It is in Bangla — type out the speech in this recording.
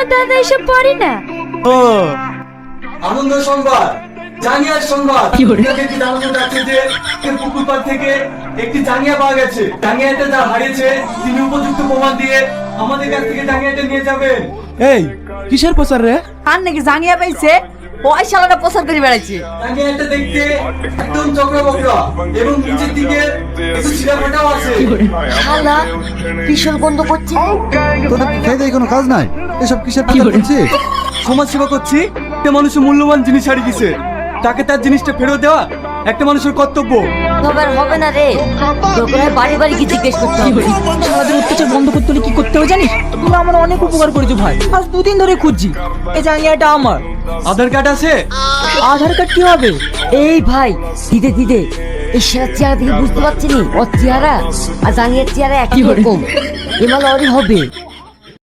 আমার দাদা এসব পড়ে না? ও আনন্দ সংবাদ জাঙ্গিয়ার সংবাদ। আপনাকে কি জানানো যাচ্ছে যে যে পুকুর পাড় থেকে একটি জাঙ্গিয়া পাওয়া গেছে। জাঙ্গিয়াটা যা হারিয়েছে তিনি উপযুক্ত প্রমাণ দিয়ে আমাদের কাছ থেকে জাঙ্গিয়াটা নিয়ে যাবেন। এই কিসের প্রচার রে? আর নাকি জাঙ্গিয়া পাইছে? ওই শালাটা প্রচার করে জাঙ্গিয়াটা দেখতে একদম চক্রবক্রা এবং নিচের দিকে একটু ছিঁড়াফাটাও আছে। শালা কিশোর বন্ধ করছে। তোদের কি খেয়ে দেয় কোনো কাজ নাই? এসব কিসের প্রচার করছিস সমাজ সেবা করছি একটা মানুষের মূল্যবান জিনিস হারিয়ে গেছে। তাকে তার জিনিসটা ফেরত দেওয়া একটা মানুষের কর্তব্য। আর হবে না রে। বাড়ি বাড়ি গিয়ে জিজ্ঞেস করতে হবে। সারাদিন অত্যাচার বন্ধ তুমি আমার অনেক উপকার করেছ ভাই। আজ দুদিন ধরে খুঁজছি। এই জাঙ্গিয়াটা আমার। আধার কার্ড আছে? আধার কার্ড কি হবে? এই ভাই দিদে দিদে। এই সেরা চেহারা দেখে বুঝতে পারছি নি ওর চেহারা। আর জাঙ্গিয়ার চেহারা একই রকম এবার অরে হবে।